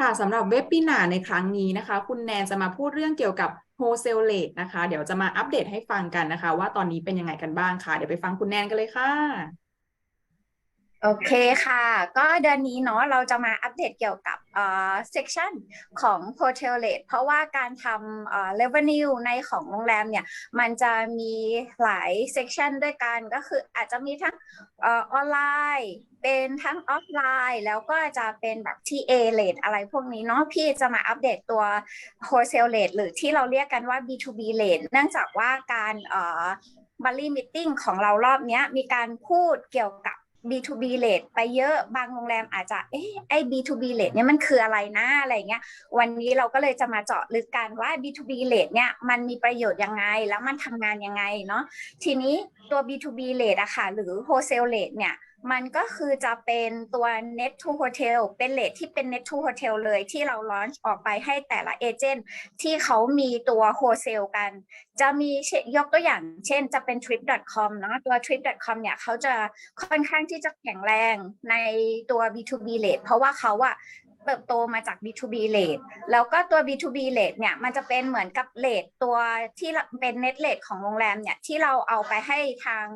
ค่ะสำหรับเว็บปีนาในครั้งนี้นะคะ คุณแนนจะมาพูดเรื่องเกี่ยวกับโฮเซลเลตนะคะ เดี๋ยวจะมาอัปเดตให้ฟังกันนะคะ ว่าตอนนี้เป็นยังไงกันบ้างค่ะ เดี๋ยวไปฟังคุณแนนกันเลยค่ะ โอเคค่ะ ก็เดือนนี้เนาะเราจะมาอัปเดตเกี่ยวกับเอ่อ section ของ hotel rate เพราะว่าการทำเอ่อ revenue ในของโรงแรมเนี่ย มันจะมีหลาย section ด้วยกันก็คืออาจจะมีทั้งเอ่อออนไลน์ เป็นทั้งออฟไลน์ แล้วก็จะเป็นแบบ TA rate อะไรพวกนี้เนาะพี่จะมาอัปเดตตัว wholesale rate หรือที่เราเรียกกันว่า B2B rate เนื่องจากว่าการเอ่อบัลลี่มิทติ้งของเรารอบนี้มีการพูดเกี่ยวกับ B2B rate ไปเยอะบางโรงแรมอาจจะเอ๊ะไอ้ B2B rate เนี่ยมันคืออะไรนะอะไรเงี้ยวันนี้เราก็เลยจะมาเจาะลึกกันว่า B2B rate เนี่ยมันมีประโยชน์ยังไง แล้วมันทำงานยังไงเนาะทีนี้ตัว B2B rate อะค่ะหรือ wholesale rate เนี่ย มันก็คือจะเป็นตัว net to hotel เป็นเลทที่เป็น net to hotel เลยที่เราลอนช์ออกไปให้แต่ละเอเจนต์ที่เขามีตัว h o l e s a l กัน จะมีเชยกตัวอย่างเช่นจะเป็น trip.com เนาะตัว trip.com เนี่ยเขาจะค่อนข้างที่จะแข็งแรงในตัว B2B เลทเพราะว่าเขาอะ เติบโตมาจาก B2B rate แล้วก็ตัว B2B rate เนี่ยมันจะเป็นเหมือนกับเลทตัวที่เป็น net rate ของโรงแรมเนี่ยที่เราเอาไปให้ทาง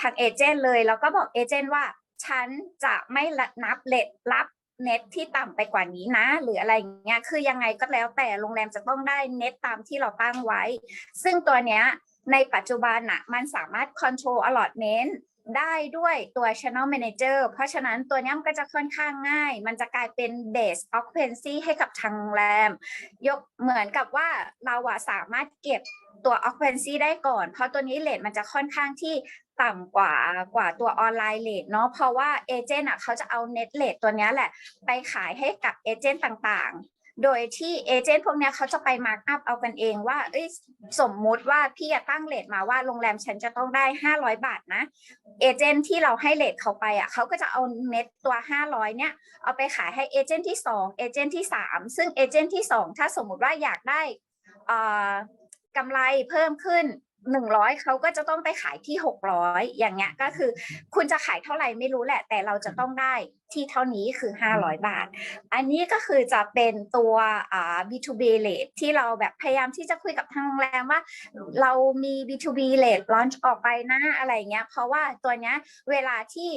ทางเอเจนต์เลย แล้วก็บอกเอเจนต์ว่าฉันจะไม่นับเลทรับเน็ตที่ต่ำไปกว่านี้นะ หรืออะไรอย่างเงี้ยคือยังไงก็แล้วแต่โรงแรมจะต้องได้เน็ตตามที่เราตั้งไว้ ซึ่งตัวเนี้ยในปัจจุบันน่ะมันสามารถ control allotment ได้ด้วยตัว channel manager เพราะฉะนั้นตัวนี้มันก็จะค่อนข้างง่าย มันจะกลายเป็น base occupancy ให้กับทางโรงแรม ยกเหมือนกับว่าเราอะสามารถเก็บตัว occupancy ได้ก่อน เพราะตัวนี้เลทมันจะค่อนข้างที่ต่ำกว่ากว่าตัวออนไลน์เลทเนาะเพราะว่าเอเจนต์อะเขาจะเอาเน็ตเลทตัวนี้แหละ ไปขายให้กับเอเจนต์ต่าง โดยที่เอเจนต์พวกนี้เขาจะไปมาร์กอัพเอากันเองว่าเอ้ยสมมุติว่าพี่จะตั้งเลทมาว่าโรงแรมฉันจะต้องได้ 500 บาทนะเอเจนต์ที่เราให้เลทเขาไปอะเขาก็จะเอาเน็ตตัว 500 เนี้ยเอาไปขายให้เอเจนต์ที่2เอเจนต์ที่ 3 ซึ่งเอเจนต์ที่ 2 ถ้าสมมุติว่าอยากได้อ่ากำไรเพิ่มขึ้น 100เขาก็จะต้องไปขายที่600อย่างเงี้ยก็คือ คุณจะขายเท่าไหร่ไม่รู้แหละ แต่เราจะต้องได้ที่เท่านี้คือ500บาท อันนี้ก็คือจะเป็นตัวอ่า B2B rate ที่เราแบบพยายามที่จะคุยกับทางโรงแรมว่า เรามี B2B rate launch ออกไปนะอะไรเงี้ยเพราะว่าตัวเนี้ยเวลาที่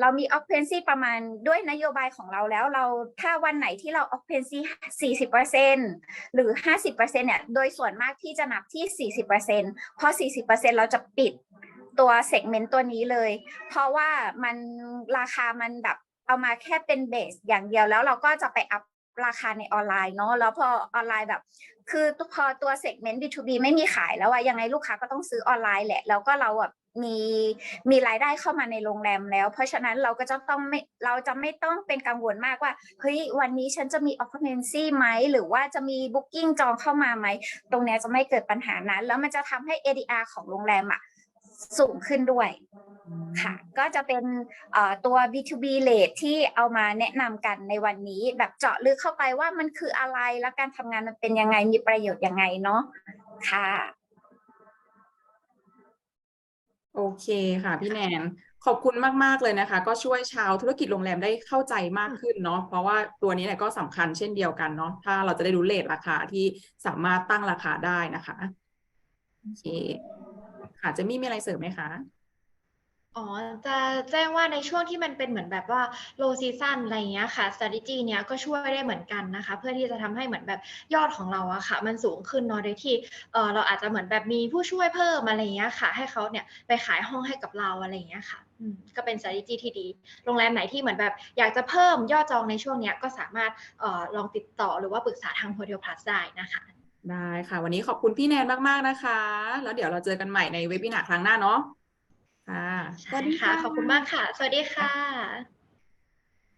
เรามี occupancy ประมาณด้วยนโยบายของเราแล้วเราถ้าวันไหนที่เรา occupancy 40%หรือ 50%เนี่ยโดยส่วนมากที่จะนับที่ 40%เพราะ 40%เราจะปิดตัวเซกเมนต์ตัวนี้เลย เพราะว่ามันราคามันแบบเอามาแค่เป็นเบสอย่างเดียวแล้วเราก็จะไปอัพราคาในออนไลน์เนาะแล้วพอออนไลน์แบบ คือพอตัวเซกเมนต์ B2B ไม่มีขายแล้วอะยังไงลูกค้าก็ต้องซื้อออนไลน์แหละ แล้วก็เราแบบ มีมีรายได้เข้ามาในโรงแรมแล้ว เพราะฉะนั้นเราก็จะต้องไม่เราจะไม่ต้องเป็นกังวลมากว่าเฮ้ยวันนี้ฉันจะมี occupancy ไหมหรือว่าจะมี booking จองเข้ามาไหม ตรงเนี้ยจะไม่เกิดปัญหานั้น แล้วมันจะทำให้ ADR ของโรงแรมอะสูงขึ้นด้วยค่ะ ก็จะเป็นเอ่อตัว B2B rate ที่เอามาแนะนำกันในวันนี้ แบบเจาะลึกเข้าไปว่ามันคืออะไรแล้วการทำงานมันเป็นยังไงมีประโยชน์ยังไงเนาะค่ะ โอเคค่ะพี่แนน ขอบคุณมาก ๆ เลยนะคะ ก็ช่วยชาวธุรกิจโรงแรมได้เข้าใจมากขึ้นเนาะเพราะว่าตัวนี้เนี่ยก็สำคัญเช่นเดียวกันเนาะถ้าเราจะได้รู้เรทราคาที่สามารถตั้งราคาได้นะคะ โอเค ค่ะเจะมีมีอะไรเสริมไหมคะ อ๋อ จะแจ้งว่าในช่วงที่มันเป็นเหมือนแบบว่า low season อะไรเงี้ยค่ะ strategy เนี้ยก็ช่วยได้เหมือนกันนะคะ เพื่อที่จะทำให้เหมือนแบบยอดของเราอะค่ะ มันสูงขึ้นเนาะโดยที่เออเราอาจจะเหมือนแบบมีผู้ช่วยเพิ่มอะไรเงี้ยค่ะ ให้เขาเนี่ยไปขายห้องให้กับเราอะไรเงี้ยค่ะอืมก็เป็น strategy ที่ดี โรงแรมไหนที่เหมือนแบบอยากจะเพิ่มยอดจองในช่วงเนี้ยก็สามารถเอ่อลองติดต่อหรือว่าปรึกษาทาง Hotel Plus ได้นะคะ ได้ค่ะ วันนี้ขอบคุณพี่แนนมากๆนะคะ แล้วเดี๋ยวเราเจอกันใหม่ในเว็บ i นาร์ครั้งหน้าเนาะ ค่ะสใช่วัสดีค่ะ ขอบคุณมากค่ะ สวัสดีค่ะ